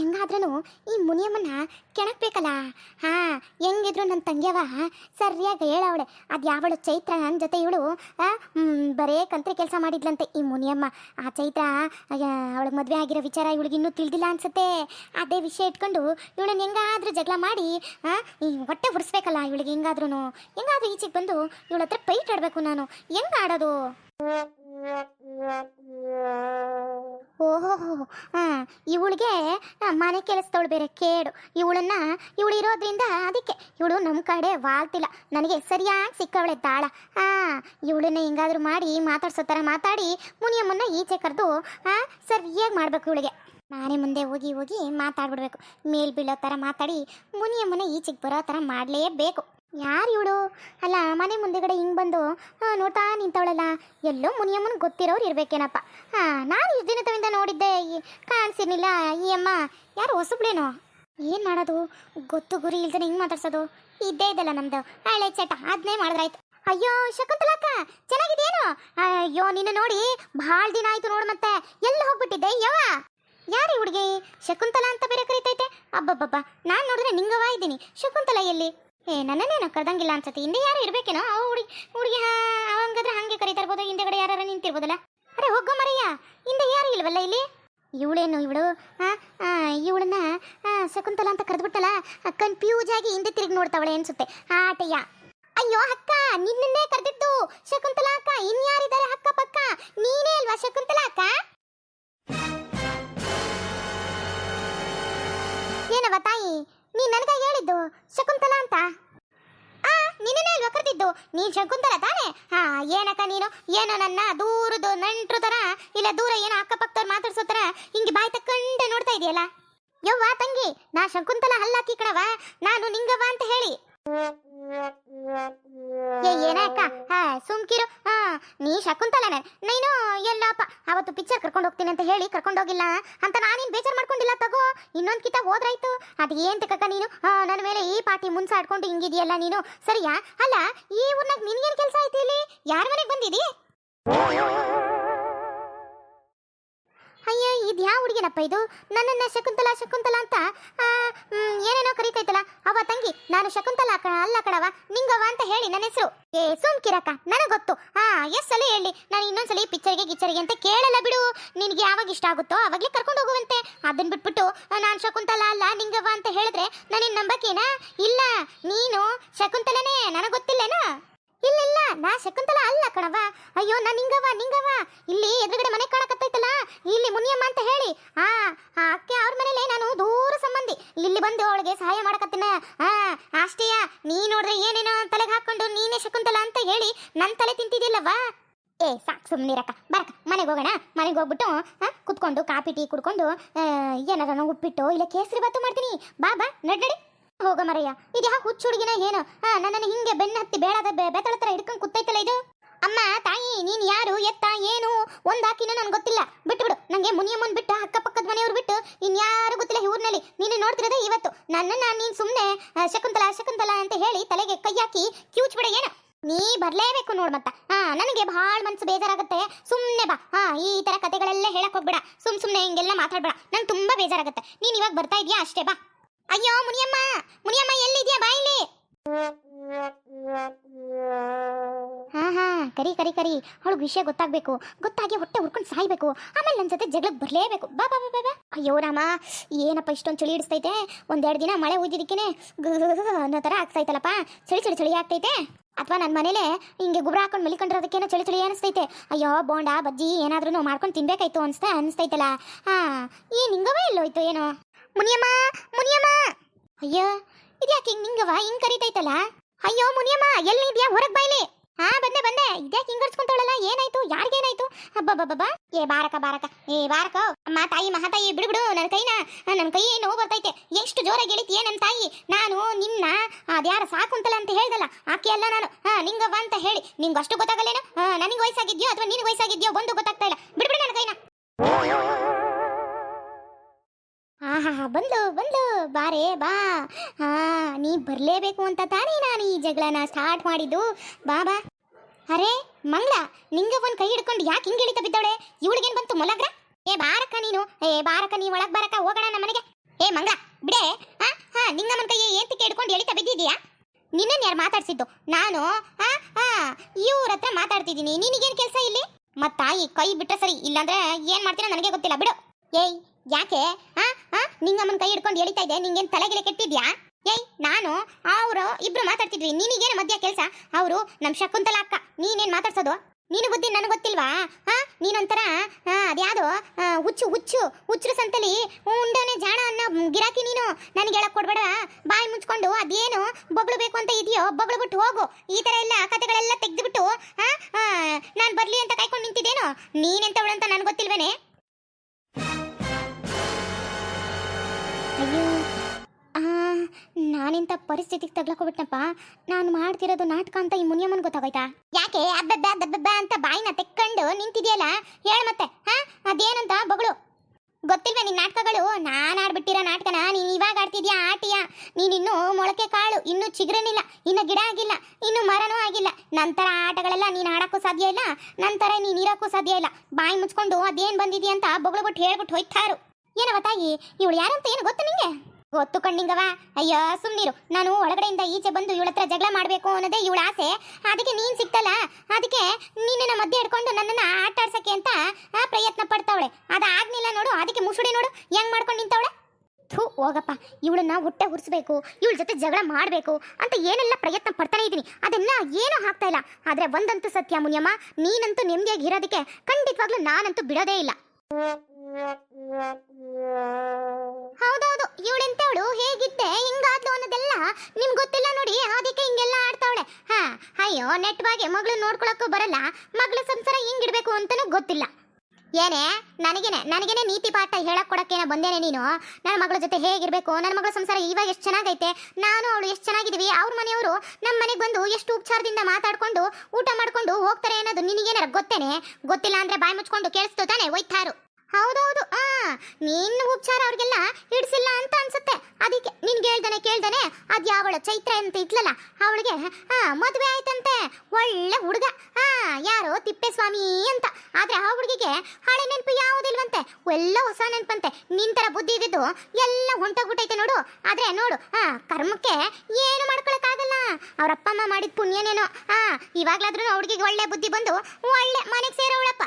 ಹೆಂಗಾದ್ರೂ ಈ ಮುನಿಯಮ್ಮನ ಕೆಣಕ್ಬೇಕಲ್ಲ? ಹಾ, ಹೆಂಗಿದ್ರು ನನ್ನ ತಂಗ್ಯವ? ಸರಿಯಾಗಿ ಹೇಳವಳೆ ಅದು ಯಾವಳು ಚೈತ್ರ ನನ್ನ ಜೊತೆ ಇವಳು? ಬರೇ ಕಂತ್ರಿ ಕೆಲಸ ಮಾಡಿದ್ಲಂತೆ ಈ ಮುನಿಯಮ್ಮ. ಆ ಚೈತ್ರ ಅವಳ ಮದುವೆ ಆಗಿರೋ ವಿಚಾರ ಇವಳಿಗೆ ಇನ್ನೂ ತಿಳಿದಿಲ್ಲ ಅನ್ಸುತ್ತೆ. ಅದೇ ವಿಷಯ ಇಟ್ಕೊಂಡು ಇವಳನ್ನ ಹೆಂಗಾದ್ರೂ ಜಗಳ ಮಾಡಿ ಈ ಹೊಟ್ಟೆ ಹುರಿಸ್ಬೇಕಲ್ಲ ಇವಳಿಗೆ ಹೆಂಗಾದ್ರೂ ಹೆಂಗಾದ್ರೂ ಈಚೆಗೆ ಬಂದು ಇವಳ ಹತ್ರ ಪೈಟ್ ಆಡಬೇಕು ನಾನು. ಹೆಂಗ್ ಆಡೋದು? ಓಹೋ ಹಾಂ ಇವಳಿಗೆ ಮನೆ ಕೆಲಸದವಳು ಬೇರೆ ಕೇಡು. ಇವಳನ್ನ, ಇವಳು ಇರೋದ್ರಿಂದ ಅದಕ್ಕೆ. ಇವಳು ನಮ್ಮ ಕಡೆ ವಾಲ್ತಿಲ್ಲ. ನನಗೆ ಸರಿಯಾಗಿ ಸಿಕ್ಕವಳೆ ತಾಳ. ಹಾಂ ಇವಳನ್ನ ಹಿಂಗಾದ್ರೂ ಮಾಡಿ ಮಾತಾಡ್ಸೋ ಥರ ಮಾತಾಡಿ ಮುನಿಯಮ್ಮನ್ನ ಈಚೆ ಕರೆದು ಹಾಂ ಸರಿಯಾಗಿ ಮಾಡ್ಬೇಕು ಇವಳಿಗೆ. ನಾನೇ ಮುಂದೆ ಹೋಗಿ ಹೋಗಿ ಮಾತಾಡ್ಬಿಡ್ಬೇಕು. ಮೇಲ್ ಬೀಳೋ ಥರ ಮಾತಾಡಿ ಮುನಿಯಮ್ಮನ ಈಚೆಗೆ ಬರೋ ಥರ ಮಾಡಲೇಬೇಕು. ಯಾರು ಇವಳು? ಅಲ್ಲ, ಮನೆ ಮುಂದೆಗಡೆ ಹಿಂಗೆ ಬಂದು ನೋಡ್ತಾ ನಿಂತವಳಲ್ಲ, ಎಲ್ಲೋ ಮುನಿಯಮ್ಮನ ಗೊತ್ತಿರೋರು ಇರ್ಬೇಕೇನಪ್ಪ. ಹಾಂ, ನಾನು ಇಷ್ಟು ದಿನದಿಂದ ನೋಡಿದ್ದೆ ಕಾಣಿಸಿರ್ಲಿಲ್ಲ, ಈ ಅಮ್ಮ. ಯಾರು ಹೊಸಬ್ಳೇನೋ? ಏನು ಮಾಡೋದು? ಗೊತ್ತು ಗುರಿ ಇಲ್ದೇ ಹಿಂಗೆ ಮಾತಾಡ್ಸೋದು? ಇದ್ದೇ ಇದಲ್ಲ ನಮ್ದು. ಹಳೆ ಚಟ ಅದನ್ನೇ ಮಾಡಿದ್ರಾಯ್ತು. ಅಯ್ಯೋ ಶಕುಂತಲಕ್ಕ ಚೆನ್ನಾಗಿದೇನು ಅಯ್ಯೋ, ನಿನ್ನ ನೋಡಿ ಭಾಳ ದಿನ ಆಯ್ತು ನೋಡು ಮತ್ತೆ. ಎಲ್ಲಿ ಹೋಗ್ಬಿಟ್ಟಿದ್ದೆ? ಯವ ಯಾರಿ ಹುಡುಗಿ? ಶಕುಂತಲಾ ಅಂತ ಬೇರೆ ಕರಿತೈತೆ? ಅಬ್ಬಬ್ಬಬ್ಬ, ನಾನು ನೋಡಿದ್ರೆ ನಿಂಗವ ಇದ್ದೀನಿ. ಶಕುಂತಲಾ ಎಲ್ಲಿ? ಏ, ನನ್ನನ್ನೇನೋ ಕರ್ದಂಗಿಲ್ಲ ಅನ್ಸತ್ತೆ. ಹಿಂದೆ ಯಾರು ಇರ್ಬೇಕೇನೋ? ಅವ ಹುಡುಗಿ ಹುಡುಗಿ ಅವಂಗಾದ್ರೆ ಹಂಗೆ ಕರಿತಾ ಇರ್ಬೋದು ಹಿಂದೆಗಡೆ ಯಾರು ನಿಂತಿರ್ಬೋದಲ್ಲ? ಅರೆ ಹೋಗೋ ಮರಯ್ಯ. ಹಿಂದೆ ಯಾರು ಇಲ್ವಲ್ಲ ಇಲ್ಲಿ? ಇವಳೇನು ಇವಳು? ಇವಳನ್ನ ಶಕುಂತಲಾ ಅಂತ ಕರೆದ್ಬಿಟ್ಟಲ್ಲ? ಕನ್ಫ್ಯೂಸ್ ಆಗಿ ಹಿಂದೆ ತಿರುಗಿ ನೋಡ್ತಾವಳೆ ಅನ್ಸುತ್ತೆ. ಆಟಯ್ಯ. ಅಯ್ಯೋ, ಅಕ್ಕ, ನಿನ್ನನ್ನೇ ಕರೆದಿದ್ದು ಶಕುಂತಲಾ ಅಕ್ಕ. ಇನ್ಯಾರಿದ್ದಾರೆ ಅಕ್ಕ ಪಕ್ಕ? ನೀನೇ ಅಲ್ವಾ ಶಕುಂತಲಾ ಅಕ್ಕ? ಏನವ ತಾಯಿ? ನೀನ್ ನನಗ ಹೇಳಿದ್ದು? ಶಕುಂತಲಾ ಅಂತ? ಆ ನಿನ್ನೇ ಅಲ್ವಾ ಕರೆದಿದ್ದು? ನೀನ್ ಶಕುಂತಲ ತಾನೇ? ಹಾ, ಏನಕ್ಕ ನೀನು? ಏನೋ ನನ್ನ ದೂರದು ನಂಟ್ರು ತರ, ಇಲ್ಲ ದೂರ ಏನೋ ಅಕ್ಕಪಕ್ಕದವ್ರು ಮಾತಾಡ್ಸೋ ಹಿಂಗೆ ಬಾಯಿ ತಕ್ಕಂಡೆ ನೋಡ್ತಾ ಇದೆಯಲ್ಲ? ಯವ್ವ ತಂಗಿ, ನಾ ಶಕುಂತಲಾ ಹಲ್ಲಾಕಿ ಕಣವ ನಾನು ನಿಂಗವ ಅಂತ ಹೇಳಿ. ಏ ಏನಕ್ಕ ಹಾ, ಸುಮ್ಕಿರು. ನೀ ಶಕುಂತಲನೇ, ನೀನು ಎಲ್ಲಪ್ಪ ಅವತ್ತು ಪಿಕ್ಚರ್ ಕರ್ಕೊಂಡು ಹೋಗ್ತೀನಿ ಅಂತ ಹೇಳಿ ಕರ್ಕೊಂಡು ಹೋಗಿಲ್ಲ. ಅಂತ ನಾನೇನು ಬೇಜಾರು ಮಾಡ್ಕೊಂಡಿಲ್ಲ ತಗೋ. ಇನ್ನೊಂದು ಕಿತ ಹೋದ್ರಾಯ್ತು. ಅದು ಏನ್ ತಕ್ಕ ನೀನು ನನ್ನ ಮೇಲೆ ಈ ಪಾಟಿ ಮುನ್ಸಾಡ್ಕೊಂಡು ಹಿಂಗಿದೆಯಲ್ಲ ನೀನು. ಸರಿಯಾ? ಅಲ್ಲ, ಈ ಊರ್ನಾಗ ನಿನ್ಗೇನು ಕೆಲಸ ಆಯ್ತು ಇಲ್ಲಿ? ಯಾರ ಮನೆಗೆ ಬಂದಿದಿ? ಯಾವ ಹುಡುಗಿನಪ್ಪ ಇದು? ನನ್ನನ್ನ ಶಕುಂತಲಾ ಶಕುಂತಲಾ ಅಂತ ಏನೇನೋ ಕರೀತೈತಲ್ಲ ಅವ ತಂಗಿ, ನಾನು ಶಕುಂತಲಾ ಅಲ್ಲ ಕಣವ ನಿಂಗವ ಅಂತ ಹೇಳಿ ನನ್ನ ಹೆಸರು. ಏ, ಸೋಮ್ಕಿರಕ್ಕ, ನನಗೆ ಗೊತ್ತು. ಹಾ ಎಸ್ ಸಲ ಹೇಳಿ, ನಾನು ಇನ್ನೊಂದ್ಸಲಿ ಪಿಕ್ಚರ್ಗೆ ಗಿಚ್ಚರ್ಗೆ ಅಂತ ಕೇಳಲ್ಲ ಬಿಡು. ನಿನಗೆ ಯಾವಾಗ ಇಷ್ಟ ಆಗುತ್ತೋ ಅವಾಗಲೇ ಕರ್ಕೊಂಡು ಹೋಗುವಂತೆ. ಅದನ್ನ ಬಿಟ್ಬಿಟ್ಟು ನಾನು ಶಕುಂತಲಾ ಅಲ್ಲ ನಿಂಗವ ಅಂತ ಹೇಳಿದ್ರೆ ನನಗೆ ನಂಬಕೇನಾ? ಇಲ್ಲ, ನೀನು ಶಕುಂತಲನೇ, ನನಗೆ ಗೊತ್ತಿಲ್ಲೇನಾ? ಇಲ್ಲ ಇಲ್ಲ ನಾ ಶಕುಂತಲ ಅಲ್ಲ ಕಣವ ಅಯ್ಯೋ, ನಾ ನಿಂಗವ ನಿಂಗವ ಇಲ್ಲಿ ಎದುರುಗಡೆ ಮನೆ ಕಾಣಕತ್ತೈತಲ್ಲ, ಇಲ್ಲಿ ಮುನಿಯಮ್ಮ ಅಂತ ಹೇಳಿ. ಆ ಆ ಅಕ್ಕೆ ಅವ್ರ ಮನೇಲೆ ನಾನು ದೂರ ಸಂಬಂಧಿ. ಇಲ್ಲಿ ಬಂದು ಅವಳಿಗೆ ಸಹಾಯ ಮಾಡಕತ್ತಿನ. ಆ ಅಷ್ಟೇಯ ನೀ ನೋಡ್ರೆ ಏನೇನೋ ತಲೆಗೆ ಹಾಕೊಂಡು ನೀನೇ ಶಕುಂತಲ ಅಂತ ಹೇಳಿ ನನ್ನ ತಲೆ ತಿಂತಿದ್ದಿಲ್ಲವ ಏ, ಸಾಕು ಸುಮ್ಮನಿರಕ್ಕ ಬರಕ ಮನೆಗೆ ಹೋಗೋಣ. ಮನೆಗೆ ಹೋಗ್ಬಿಟ್ಟು ಕುತ್ಕೊಂಡು ಕಾಪಿ ಟೀ ಕುಡ್ಕೊಂಡು ಏನಾರ ಉಪ್ಪಿಟ್ಟು, ಇಲ್ಲ ಕೇಸರಿ ಬಾತು ಮಾಡ್ತೀನಿ. ಬಾ ಬಾ ನಡಿ ಹೋಗ ಮರಯ್ಯ. ಇದು ಹುಚ್ಚು ಹುಡುಗಿನ ಏನು? ನನ್ನ ಹಿಂಗೆ ಬೆನ್ನ ಹತ್ತಿ ಬೇಡದ ಬೆತ್ತಳ ಥರ ಹಿಡ್ಕೊಂಡು ಕುತ್ತೈತಲ್ಲ ಇದು? ಅಮ್ಮ ತಾಯಿ ನೀನ್ ಯಾರು ಎತ್ತ ಏನು? ಒಂದ್ ಹಾಕಿನ ನನ್ಗೆ ಗೊತ್ತಿಲ್ಲ. ಬಿಟ್ಬಿಡು. ನಂಗೆ ಮುನಿಯಮ್ಮನ್ ಬಿಟ್ಟು ಅಕ್ಕಪಕ್ಕದ ಮನೆಯವ್ರು ಬಿಟ್ಟು ಇನ್ಯಾರು ಗೊತ್ತಿಲ್ಲ ಈ ಊರ್ನಲ್ಲಿ. ನೀನು ನೋಡ್ತಿರೋದೇ ಇವತ್ತು. ನನ್ನನ್ನ ನೀನ್ ಸುಮ್ನೆ ಆ, ಶಕುಂತಲ ಶಕುಂತಲಾ ಅಂತ ಹೇಳಿ ತಲೆಗೆ ಕೈ ಹಾಕಿ ಕ್ಯೂಚ್ ಬಿಡ ಏನ? ನೀ ಬರ್ಲೇಬೇಕು ನೋಡ್ ಮತ್ತ. ಹಾ ನನಗೆ ಬಹಳ ಮನ್ಸು ಬೇಜಾರಾಗುತ್ತೆ. ಸುಮ್ನೆ ಬಾ. ಹಾ ಈ ತರ ಕತೆಗಳೆಲ್ಲ ಹೇಳಕ್ ಹೋಗ್ಬೇಡ. ಸುಮ್ ಸುಮ್ನೆ ಹಿಂಗೆಲ್ಲ ಮಾತಾಡ್ಬೇಡ. ನಂಗೆ ತುಂಬಾ ಬೇಜಾರಾಗುತ್ತೆ. ನೀನ್ ಇವಾಗ ಬರ್ತಾ ಇದೀಯಾ? ಅಷ್ಟೇ ಬಾ. ಅಯ್ಯೋ, ಮುನಿಯಮ್ಮ ಮುನಿಯಮ್ಮ, ಎಲ್ಲಿದ್ಯಾ? ಬಾ ಇಲ್ಲಿ. ಹಾ ಹಾ, ಕರಿ ಕರಿ ಕರಿ. ಅವಳಿಗೆ ವಿಷಯ ಗೊತ್ತಾಗ್ಬೇಕು. ಗೊತ್ತಾಗಿ ಹೊಟ್ಟೆ ಹುರ್ಕೊಂಡು ಸಾಯ್ಬೇಕು. ಆಮೇಲೆ ನನ್ನ ಜೊತೆ ಜಗಳಕ್ಕೆ ಬರಲೇಬೇಕು. ಬಾ ಬಾ ಬಾ ಬಾ ಅಯ್ಯೋ, ರಾಮ, ಏನಪ್ಪ ಇಷ್ಟೊಂದು ಚಳಿ ಹಿಡಿಸ್ತೈತೆ? ಒಂದೆರಡು ದಿನ ಮಳೆ ಹೋಗಿದ್ದಕ್ಕೇನೆ ಅನ್ನೋ ಥರ ಆಗ್ತೈತಲ್ಲಪ್ಪ ಚಳಿ ಚಳಿ ಚಳಿ ಆಗ್ತೈತೆ? ಅಥವಾ ನನ್ನ ಮನೇಲೆ ಹಿಂಗೆ ಗುಬ್ರ ಹಾಕೊಂಡು ಮಲಿಕೊಂಡಿರೋದಕ್ಕೇನೋ ಚಳಿ ಚಳಿ ಅನಿಸ್ತೈತೆ. ಅಯ್ಯೋ, ಬೋಂಡ, ಬಜ್ಜಿ ಏನಾದ್ರೂ ಮಾಡ್ಕೊಂಡು ತಿನ್ಬೇಕಾಯ್ತು ಅನ್ಸ್ತಾ ಅನಿಸ್ತೈತಲ್ಲ ಹಾ ಈ ನಿಂಗವೇ ಇಲ್ಲೋಯ್ತು, ಏನೋ? ಮುನಿಯಮ್ಮ ಮುನಿಯಮ್ಮ. ಅಯ್ಯೋ, ಇದ್ಯಾಕೆ ಹಿಂಗ್ ನಿಂಗವ ಹಿಂಗ್ ಕರಿತೈತಲ್ಲ? ಅಯ್ಯೋ, ಮುನಿಯಮ್ಮ ಎಲ್ಲಿ ಇದ್ಯಾ ಹೊರಗ್ ಬಾಯ್ಲಿ ಹಾ, ಬಂದೆ ಬಂದೆ. ಇದ್ಯಾಕೆ ಹಿಂಗರ್ಸ್ಕೊಂತಾಳಲ್ಲ ಏನಾಯ್ತು? ಯಾರಿಗೇನಾಯ್ತು? ಅಬ್ಬಬ್ಬಬ್ಬ ಏ, ಬಾರಕ ಬಾರಕ. ಏ, ಬಾರಕ. ಅಮ್ಮ, ತಾಯಿ ಮಹಾತಾಯಿ ಬಿಡು ಬಿಡು. ನನ್ನ ಕೈನ ನನ್ನ ಕೈ ನೋವು ಬರ್ತೈತೆ. ಎಷ್ಟು ಜೋರಾಗಿ ಗೆಳಿತೀಯ ನನ್ನ ತಾಯಿ? ನಾನು ನಿನ್ನ ಅದ್ಯಾರ ಸಾಕುಂತಲ್ಲ ಅಂತ ಹೇಳ್ದಲ್ಲ? ಆಕೆ ಅಲ್ಲ ನಾನು. ಹಾ, ನಿಂಗವ್ವ ಅಂತ ಹೇಳಿ. ನಿಂಗೆ ಅಷ್ಟು ಗೊತ್ತಾಗಲ್ಲೇನು? ನನಗೆ ವಯಸ್ಸಾಗಿದ್ಯೋ ಅಥವಾ ನಿನಗೆ ವಯಸ್ಸಾಗಿದ್ಯೋ? ಒಂದು ಗೊತ್ತಾಗ್ತಾ ಇಲ್ಲ. ಬಿಡ್ಬಿಡು ನನ್ನ ಕೈನ. ಆಹಾ ಬಂದು ಬಂದು ಬಾರೆ ಬಾ. ಹಾ, ನೀ ಬರಲೇಬೇಕು ಅಂತ ತಾನೇ ನಾನು ಈ ಜಗಳನ ಸ್ಟಾರ್ಟ್ ಮಾಡಿದ್ದು. ಬಾ ಬಾ. ಅರೆ, ಮಂಗಳ, ನಿಂಗ ಒಂದು ಕೈ ಹಿಡ್ಕೊಂಡು ಯಾಕೆ ಹಿಂಗೆ ಇಳಿತ ಬಿದ್ದವಳೆ? ಇವಳಿಗೇನ್ ಬಂತು ಮೊಲಗ್ರ? ಏ, ಬಾರಕ್ಕ ನೀನು. ಏ, ಬಾರಕ್ಕ, ನೀ ಒಳಗ್ ಬಾರಕ್ಕ, ಹೋಗೋಣ ನಮ್ಮ ಮನೆಗೆ. ಏ, ಮಂಗಳ, ಬಿಡೆ. ಹಾ ಹಾ ನಿಂಗಮ್ಮನ ಕೈ ಏಂತಕ್ಕೆ ಹಿಡ್ಕೊಂಡು ಎಳಿತಾ ಬಿದ್ದಿದ್ಯಾ ನಿನ್ನನ್ನು ಯಾರು ಮಾತಾಡ್ಸಿದ್ದು? ನಾನು? ಹಾ ಹಾ, ಇವ್ರ ಹತ್ರ ಮಾತಾಡ್ತಿದ್ದೀನಿ. ನಿನಗೇನ್ ಕೆಲಸ ಇಲ್ಲಿ? ಮತ್ತಾಯಿ ಕೈ ಬಿಟ್ರೆ ಸರಿ, ಇಲ್ಲಾಂದ್ರೆ ಏನ್ ಮಾಡ್ತೀರಾ ನನಗೆ ಗೊತ್ತಿಲ್ಲ. ಬಿಡು. ಏಯ್, ಯಾಕೆ? ಹಾ ಹಾ ನಿಂಗಮ್ಮನ ಕೈ ಹಿಡ್ಕೊಂಡು ಎಳಿತಾ ಇದೆ ನಿಂಗೇನ್ ತಲೆಗಿಲೆ ಕೆಟ್ಟಿದ್ಯಾ? ಏಯ್, ನಾನು, ಅವರು ಇಬ್ರು ಮಾತಾಡ್ತಿದ್ವಿ. ನಿನಗೇನು ಮಧ್ಯ ಕೆಲಸ? ಅವರು ನಮ್ಮ ಶಕುಂತಲ ಅಕ್ಕ. ನೀನೇನ್ ಮಾತಾಡ್ಸೋದು? ನೀನು ಬುದ್ಧಿ ನನಗೆ ಗೊತ್ತಿಲ್ವಾ? ಹಾ ನೀನೊಂಥರ ಅದ್ಯಾವುದು ಹುಚ್ಚು ಹುಚ್ಚು, ಹುಚ್ಚರು ಸಂತಲಿ ಉಂಡನೆ ಜಾಣ ಅನ್ನೋ ಗಿರಾಕಿ ನೀನು. ನನಗೆ ಹೇಳಕ್ ಕೊಡ್ಬೇಡ ಬಾಯಿ ಮುಚ್ಕೊಂಡು ಅದೇನು ಬೊಗಳು ಬೇಕು ಅಂತ ಇದೆಯೋ, ಬೊಗಳು ಬಿಟ್ಟು ಹೋಗು. ಈ ತರ ಎಲ್ಲ ಕತೆಗಳೆಲ್ಲ ತೆಗೆದುಬಿಟ್ಟು ಹಾ ನಾನು ಬರ್ಲಿ ಅಂತ ಕಾಯ್ಕೊಂಡು ನಿಂತಿದ್ದೇನು? ನೀನೆಂತವಳು ಅಂತ ನನಗೆ ಗೊತ್ತಿಲ್ವೇನೆ? ಅಯ್ಯೋ. ನಾನಿಂತ ಪರಿಸ್ಥಿತಿಗೆ ತಗ್ಲಾಕೋಬಿಟ್ನಪ್ಪ ನಾನು ಮಾಡ್ತಿರೋದು ನಾಟಕ ಅಂತ ಈ ಮುನಿಯಮ್ಮನ್ ಗೊತ್ತಾಗೋಯ್ತಾ? ಯಾಕೆ? ಅಬ್ಬಬ್ಬ ಅಂತ ಬಾಯಿನ ತೆಕ್ಕೊಂಡು ನಿಂತಿದ್ಯಲ್ಲ? ಹೇಳ ಮತ್ತೆ, ಹಾ? ಅದೇನಂತ ಬಗಳು. ಗೊತ್ತಿಲ್ವೇ ನಿನ್ ನಾಟಕಗಳು? ನಾನು ಆಡ್ಬಿಟ್ಟಿರೋ ನಾಟಕನ ನೀನು ಇವಾಗ ಆಡ್ತಿದ್ಯಾ ಆಟಿಯಾ ನೀನಿನ್ನು ಮೊಳಕೆ ಕಾಳು, ಇನ್ನೂ ಚಿಗುರನಿಲ್ಲ, ಇನ್ನು ಗಿಡ ಆಗಿಲ್ಲ, ಇನ್ನು ಮರನೂ ಆಗಿಲ್ಲ. ನಂತರ ಆಟಗಳೆಲ್ಲ ನೀನು ಆಡೋಕ್ಕೂ ಸಾಧ್ಯ ಇಲ್ಲ, ನಂತರ ನೀನು ಇರೋಕ್ಕೂ ಸಾಧ್ಯ ಇಲ್ಲ. ಬಾಯಿ ಮುಚ್ಕೊಂಡು ಅದೇನ್ ಬಂದಿದ್ಯಾ ಅಂತ ಬೊಗಳ್ಬಿಟ್ಟು ಹೇಳ್ಬಿಟ್ಟು ಹೋಯ್ತಾರು. ಏನವ ತಾಯಿ? ಇವಳು ಯಾರಂತ ಏನು ಗೊತ್ತು ನಿಂಗೆ? ಗೊತ್ತು ಕಣ್ಣಿಂಗವ ಅಯ್ಯೋ ಸುಮ್ಮನಿರು ನಾನು ಒಳಗಡೆಯಿಂದ ಈಚೆ ಬಂದು ಇವಳ ಹತ್ರ ಜಗಳ ಮಾಡ್ಬೇಕು ಅನ್ನೋದೇ ಇವಳ ಆಸೆ. ಅದಕ್ಕೆ ನೀನ್ ಸಿಕ್ತಲ್ಲ? ಅದಕ್ಕೆ ನಿನ್ನ ಮಧ್ಯೆ ಹಿಡ್ಕೊಂಡು ನನ್ನನ್ನ ಆಟ ಅಂತ ಪ್ರಯತ್ನ ಪಡ್ತಾವಳೆ. ಅದಾಗ್ಲಿಲ್ಲ ನೋಡು, ಅದಕ್ಕೆ ಮುಸುಡಿ ನೋಡು. ಹೆಂಗ್ ಮಾಡ್ಕೊಂಡು ನಿಂತವಳೆ? ಥೂ, ಹೋಗಪ್ಪ. ಇವಳನ್ನ ಹುಟ್ಟೆ ಹುರ್ಸ್ಬೇಕು ಇವಳ ಜೊತೆ ಜಗಳ ಮಾಡಬೇಕು ಅಂತ ಏನೆಲ್ಲ ಪ್ರಯತ್ನ ಪಡ್ತಾನೆ ಇದ್ದೀನಿ ಅದನ್ನ ಏನೂ ಆಗ್ತಾ ಇಲ್ಲ. ಆದ್ರೆ ಒಂದಂತೂ ಸತ್ಯ ಮುನಿಯಮ್ಮ, ನೀನಂತೂ ನೆಮ್ಮದಿಯಾಗಿ ಇರೋದಕ್ಕೆ ಖಂಡಿತವಾಗ್ಲೂ ನಾನಂತೂ ಬಿಡೋದೇ ಇಲ್ಲ. ಹೌದೌದು ಇವಳೆಂತವಳು ಹೇಗಿದ್ದೆ? ಹಿಂಗಾದ್ಲು ಅನ್ನೋದೆಲ್ಲ ನಿಮ್ ಗೊತ್ತಿಲ್ಲ ನೋಡಿ ಅದಕ್ಕೆ ಹಿಂಗೆಲ್ಲ ಆಡ್ತಾವಳೆ. ಹಾ, ಅಯ್ಯೋ, ನೆಟ್ವಾಗೆ ಮಗಳು ನೋಡ್ಕೊಳಕ್ಕೂ ಬರಲ್ಲ. ಮಗಳ ಸಂಸಾರ ಹಿಂಗಿಡ್ಬೇಕು ಅಂತಾನೂ ಗೊತ್ತಿಲ್ಲ. ಏನೇ? ನನಗೇನೆ ನನಗೇನೆ ನೀತಿ ಪಾಠ ಹೇಳಕ್ ಕೊಡಕ್ಕೇನೆ ಬಂದೇನೆ ನೀನು? ನನ್ನ ಮಗಳ ಜೊತೆ ಹೇಗಿರ್ಬೇಕು? ನನ್ನ ಮಗಳ ಸಂಸಾರ ಇವಾಗ ಎಷ್ಟು ಚೆನ್ನಾಗೈತೆ? ನಾನು ಅವಳು ಎಷ್ಟು ಚೆನ್ನಾಗಿದ್ದೀವಿ ಅವ್ರ ಮನೆಯವರು ನಮ್ಮ ಮನೆಗೆ ಬಂದು ಎಷ್ಟು ಉಪಚಾರದಿಂದ ಮಾತಾಡ್ಕೊಂಡು ಊಟ ಮಾಡ್ಕೊಂಡು ಹೋಗ್ತಾರೆ ಅನ್ನೋದು ನಿನಗೇನಾರ ಗೊತ್ತೇನೆ? ಗೊತ್ತಿಲ್ಲ ಅಂದ್ರೆ ಬಾಯಿ ಮುಚ್ಕೊಂಡು ಕೇಳಿಸ್ತು ತಾನೆ ಒಯ್ತಾರು ಹೌದೌದು, ಆ, ನಿನ್ನ ಉಪಚಾರ ಅವ್ರಿಗೆಲ್ಲ ಹಿಡಿಸಿಲ್ಲ ಹೇಳ್ದಾನೆ ಕೇಳ್ದಾನೆ? ಅದ್ ಯಾವಳ ಚೈತ್ರ ಅಂತ ಇದ್ಲಲ್ಲ, ಅವಳಿಗೆ, ಹಾ, ಮದುವೆ ಆಯ್ತಂತೆ, ಒಳ್ಳೆ ಹುಡುಗ. ಹಾ, ಯಾರೋ ತಿಪ್ಪೇಸ್ವಾಮಿ ಅಂತ. ಆದ್ರೆ ಆ ಹುಡುಗಿಗೆ ಹಳೆ ನೆನಪು ಯಾವುದಿಲ್ವಂತೆ? ಎಲ್ಲ ಹೊಸ ನೆನಪಂತೆ. ನಿಂತರ ಬುದ್ಧಿ ಇದ್ದಿದ್ದು ಎಲ್ಲ ಹೊಂಟೋಗ್ಬಿಟ್ಟೈತೆ ನೋಡು. ಆದ್ರೆ ನೋಡು, ಹಾ, ಕರ್ಮಕ್ಕೆ ಏನು ಮಾಡ್ಕೊಳಕ್ಕಾಗಲ್ಲ. ಅವ್ರ ಅಪ್ಪ ಅಮ್ಮ ಮಾಡಿದ ಪುಣ್ಯನೇನೋ. ಹಾ ಇವಾಗ್ಲಾದ್ರೂ ಹುಡುಗಿಗೆ ಒಳ್ಳೆ ಬುದ್ಧಿ ಬಂದು ಒಳ್ಳೆ ಮನೆಗೆ ಸೇರೋವಳಪ್ಪ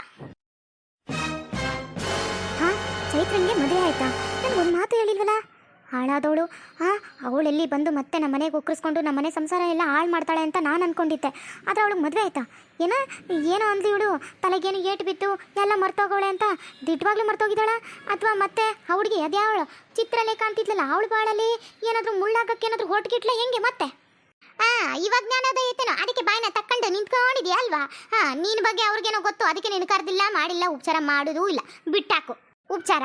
ಹಾ, ಚೈತ್ರನ್ಗೆ ಮದುವೆ ಆಯ್ತಾ? ನನ್ಗೆ ಮಾತು ಹೇಳಿಲ್ವಲ್ಲ? ಹಾಳಾದವಳು? ಹಾಂ ಅವಳೆಲ್ಲಿ ಬಂದು ಮತ್ತೆ ನಮ್ಮ ಮನೆಗೆ ಒಕ್ಕರಿಸ್ಕೊಂಡು ನಮ್ಮ ಮನೆ ಸಂಸಾರ ಎಲ್ಲ ಹಾಳು ಮಾಡ್ತಾಳೆ ಅಂತ ನಾನು ಅಂದ್ಕೊಂಡಿದ್ದೆ ಆದರೆ ಅವಳಿಗೆ ಮದುವೆ ಆಯ್ತಾ? ಏನ, ಏನೋ ಅಂದ್ಲಿ ಇವಳು. ತಲೆಗೇನು ಏಟು ಬಿತ್ತು ಎಲ್ಲ ಮರ್ತೋಗವಳೆ ಅಂತ. ದಿಟ್ಟವಾಗ್ಲೂ ಮರ್ತೋಗಿದ್ದಾಳ? ಅಥವಾ ಮತ್ತೆ ಹುಡುಗಿ ಅದ್ಯಾವಳು? ಚಿತ್ರಲೇಖ ಅಂತಿದ್ಲಲ್ಲ, ಅವಳು ಬಾಳಲ್ಲಿ ಏನಾದರೂ ಮುಳ್ಳಾಗಕ್ಕೆ ಏನಾದರೂ ಹೊಟ್ಟಿಗಿಟ್ಲೆ ಹೆಂಗೆ ಮತ್ತೆ? ಆ, ಇವಾಗ ಜ್ಞಾನೋದಯ ಐತೇನೋ? ಅದಕ್ಕೆ ಬಾಯಿನ ತಕ್ಕೊಂಡು ನಿಂತ್ಕೊಂಡಿದ್ಯಾ ಅಲ್ವಾ? ಹಾ ನೀನು ಬಗ್ಗೆ ಅವ್ರಿಗೇನೋ ಗೊತ್ತು. ಅದಕ್ಕೆ ನಿನ್ನ ಕರೆದಿಲ್ಲ, ಮಾಡಿಲ್ಲ, ಉಪಚಾರ ಮಾಡೋದು ಇಲ್ಲ. ಬಿಟ್ಟಾಕು. ಉಪಚಾರ?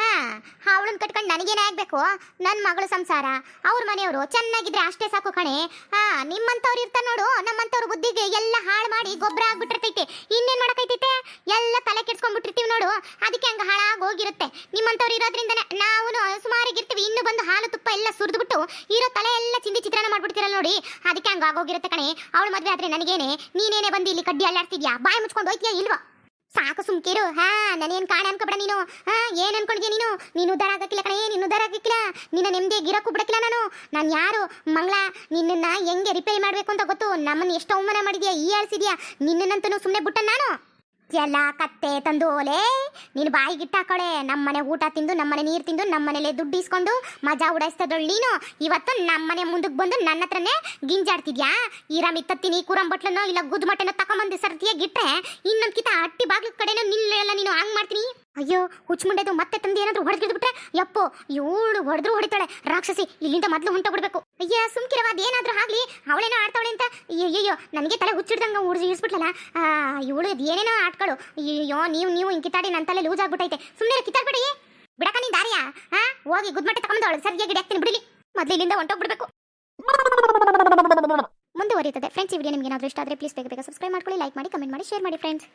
ಹಾ, ಅವಳನ್ನ ಕಟ್ಕೊಂಡು ನನಗೇನೇ ಆಗ್ಬೇಕು? ನನ್ನ ಮಗಳ ಸಂಸಾರ. ಅವ್ರ ಮನೆಯವರು ಚೆನ್ನಾಗಿದ್ರೆ ಅಷ್ಟೇ ಸಾಕು ಕಣೆ. ಹಾ, ನಿಮ್ಮಂಥವ್ರು ಇರ್ತಾರೆ ನೋಡು. ನಮ್ಮಂತವ್ರ ಬುದ್ಧಿಗೆ ಎಲ್ಲ ಹಾಳು ಮಾಡಿ ಗೊಬ್ಬರ ಆಗ್ಬಿಟ್ಟಿರ್ತೈತೆ. ಇನ್ನೇನ್ ಮಾಡಕೈತೈತೆ? ಎಲ್ಲ ತಲೆ ಕೆಡ್ಸ್ಕೊಂಡ್ಬಿಟ್ಟಿರ್ತೀವಿ ನೋಡು. ಅದಕ್ಕೆ ಹಂಗ ಹಾಳಾಗಿ ಹೋಗಿರುತ್ತೆ. ನಿಮ್ಮಂತವ್ರು ಇರೋದ್ರಿಂದ ನಾವು ಸುಮಾರಿಗಿರ್ತೀವಿ ಇನ್ನು ಬಂದು ಹಾಲು, ತುಪ್ಪ ಎಲ್ಲ ಸುರಿದ್ಬಿಟ್ಟು ಇರೋ ತಲೆ ಎಲ್ಲ ಚಿಂದಿ ಚಿತ್ರಣ ಮಾಡ್ಬಿಡ್ತೀರಲ್ಲ ನೋಡಿ. ಅದಕ್ಕೆ ಹಂಗೆ ಆಗೋಗಿರುತ್ತೆ ಕಣೆ. ಅವಳು ಮದುವೆ ಆದ್ರೆ ನನಗೇನೆ. ನೀನೇನೆ ಬಂದು ಇಲ್ಲಿ ಕಡ್ಡಿ ಅಲ್ಲಾಡ್ತಿದ್ಯಾ? ಬಾಯಿ ಮುಚ್ಕೊಂಡು ಹೋಯ್ತೀಯಾ ಇಲ್ವಾ? ಸಾಕು ಸುಮ್ಕಿರು. ಹಾ ನಾನೇನು ಕಾಣ ಅನ್ಕೊಬೇಡ ನೀನು. ಹಾ, ಏನ್ ಅನ್ಕೊಂಡಿದ್ಯಾ ನೀನು? ನೀನು ಉದ್ದಾರ ಆಗಕ್ಕಿಲ್ಲ ಕಣೆ, ನೀನು ಉದ್ದಾರ ಆಗಕ್ಕಿಲ್ಲ. ನಿನ್ನ ನೆಮ್ಮದಿ ಗಿರಕ್ಕೂ ಬಿಡಕ್ಕಿಲ್ಲ ನಾನು. ನಾನು ಯಾರು? ಮಂಗಳ, ನಿನ್ನನ್ನ ಹೆಂಗೆ ರಿಪೇರಿ ಮಾಡಬೇಕು ಅಂತ ಗೊತ್ತು? ನಮ್ಮನ್ನ ಎಷ್ಟು ಅವಮಾನ ಮಾಡಿದ್ಯಾ? ಈ ಆಳ್ಸಿದ್ಯಾ? ನಿನ್ನನ್ನಂತೂ ಸುಮ್ಮನೆ ಬಿಟ್ಟ ನಾನು? ಎಲ್ಲ ಕತ್ತೆ ತಂದು ಓಲೆ, ನೀನು ಬಾಯಿಗಿಟ್ಟಾಕೊಳೆ ನಮ್ಮನೆ ಊಟ ತಿಂದು, ನಮ್ಮನೆ ನೀರು ತಿಂದು, ನಮ್ಮನೇಲೆ ದುಡ್ಡು ಇಸ್ಕೊಂಡು ಮಜಾ ಉಡಾಯಿಸ್ತದಳು ನೀನು. ಇವತ್ತು ನಮ್ಮನೆ ಮುಂದಕ್ಕೆ ಬಂದು ನನ್ನ ಹತ್ರನೇ ಗಿಂಜಾಡ್ತಿದ್ಯಾ? ಈರ ಮಿತ್ತತ್ತೀನಿ ಕೂರಂಬಟ್ಲನೋ ಇಲ್ಲ ಗುದ್ದು ಮಟನೋ ತಕೊಂಬಂದು ಸರ್ತಿಯಾಗಿ ಗಿಟ್ರೆ ಇನ್ನೊಂದ್ ಕಿತ ಅಟ್ಟಿ ಬಾಗ್ಲ ಕಡೆನೋ ನಿಲ್ಲೆಲ್ಲ ನೀನು ಹಂಗೆ ಮಾಡ್ತೀನಿ? ಅಯ್ಯೋ, ಹುಚ್ಚುಮುಂಡೆದು ಮತ್ತೆ ತಂದು ಏನಾದ್ರು ಹೊಡೆದ್ಬಿಟ್ರೆ ಯಪ್ಪೋ ಇವಳು ಹೊಡೆದ್ರು ಹೊಡಿತಾಳೆ ರಾಕ್ಷಸಿ. ಇಲ್ಲಿಂದ ಮೊದಲು ಬಿಡ್ಬೇಕು ಅಯ್ಯ ಸುಮ್ಕಿರವ ಅದೇನಾದ್ರೂ ಆಗ್ಲಿ, ಅವಳೇನೋ ಆಡ್ತಾವಳೆ ಅಂತ. ಅಯ್ಯಯ್ಯೋ ನನಗೆ ತಲೆ ಹುಚ್ಚಿಡ್ದಂಗ ಉಡ್ದು ಇರಿಸ್ಬಿಟ್ಲಲ್ಲ ಇವಳು ಏನೇನೋ ಆಟ್ಗಳು ಅಯ್ಯೋ ನೀವು ನೀವು ಹಿಂಗೆ ಕಿತ್ತಾಡಿ ನನ್ನ ತಲೆ ಲೂಸ್ ಆಗ್ಬಿಟ್ಟೈತೆ. ಸುಮ್ಮನೆ ಕಿತ್ತಾಡ್ಬಿಡಿ. ಬಿಡಕ ನೀನ್ ದಾರಿಯಾ? ಹಾ ಹೋಗಿ ಗುದ್ಮಟ್ಟೆ ತಗೊಂಡವಳು ಸರಿಯಾಗಿ ಹಾಕ್ತೀನಿ ಬಿಡಲಿ. ಮೊದಲು ಇಲ್ಲಿಂದ ಹೊಂಟೋಗ್ಬಿಡ್ಬೇಕು. ಮುಂದುವರಿಯುತ್ತದೆ. ಫ್ರೆಂಡ್ಸ್ ಈ ವಿಡಿಯೋ ನಿಮಗೆ ಏನಾದರೂ ಇಷ್ಟ ಆದರೆ ಪ್ಲೀಸ್ ಬೇಗ ಬೇಗ ಸಬ್ಸ್ಕ್ರೈಬ್ ಮಾಡ್ಕೊಳ್ಳಿ ಲೈಕ್ ಮಾಡಿ ಕಮೆಂಟ್ ಮಾಡಿ ಶೇರ್ ಮಾಡಿ ಫ್ರೆಂಡ್ಸ್